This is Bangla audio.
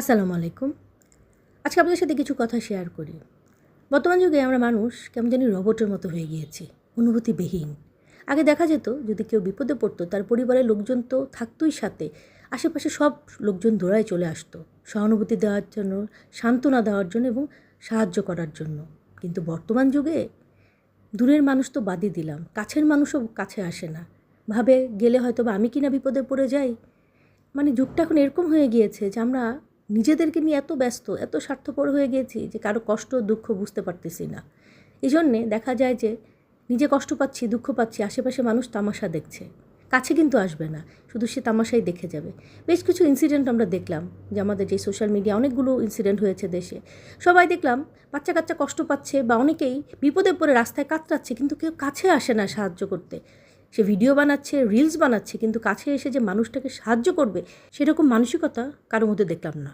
আসসালামু আলাইকুম। আজকে আপনাদের সাথে কিছু কথা শেয়ার করি। বর্তমান যুগে আমরা মানুষ কেমন জানি রবটের মতো হয়ে গিয়েছি, অনুভূতিবিহীন। আগে দেখা যেত যদি কেউ বিপদে পড়তো, তার পরিবারের লোকজন তো থাকতোই সাথে। আশেপাশে সব লোকজন দৌড়ায় চলে আসতো, সহানুভূতি দেওয়ার জন্য, সান্ত্বনা দেওয়ার জন্য এবং সাহায্য করার জন্য। কিন্তু বর্তমান যুগে দূরের মানুষ তো বাদই দিলাম, কাছের মানুষও কাছে আসে না। ভাবে গেলে হয়তো বা আমি কিনা বিপদে পড়ে যাই? মানে যুগটা এখন এরকম হয়ে গিয়েছে যে আমরা নিজেদেরকে নিয়ে এত ব্যস্ত, এত স্বার্থপর হয়ে গিয়েছি যে কারও কষ্ট, দুঃখ বুঝতে পারতেছি না। এই জন্যে দেখা যায় যে নিজে কষ্ট পাচ্ছি, দুঃখ পাচ্ছি, আশেপাশে মানুষ তামাশা দেখছে। কাছে কিন্তু আসবে না, শুধু সে তামাশাই দেখে যাবে। বেশ কিছু ইনসিডেন্ট আমরা দেখলাম যে আমাদের যে সোশ্যাল মিডিয়া অনেকগুলো ইনসিডেন্ট হয়েছে দেশে। সবাই দেখলাম বাচ্চা কাচ্চা কষ্ট পাচ্ছে বা অনেকেই বিপদে পড়ে রাস্তায় কাতরাচ্ছে কিন্তু কেউ কাছে আসে না সাহায্য করতে। সে ভিডিও বানাচ্ছে রিলস বানাচ্ছে কিন্তু কাছে এসে যে মানুষটাকে সাহায্য করবে সেরকম মানসিকতা কারোর মধ্যে দেখলাম না।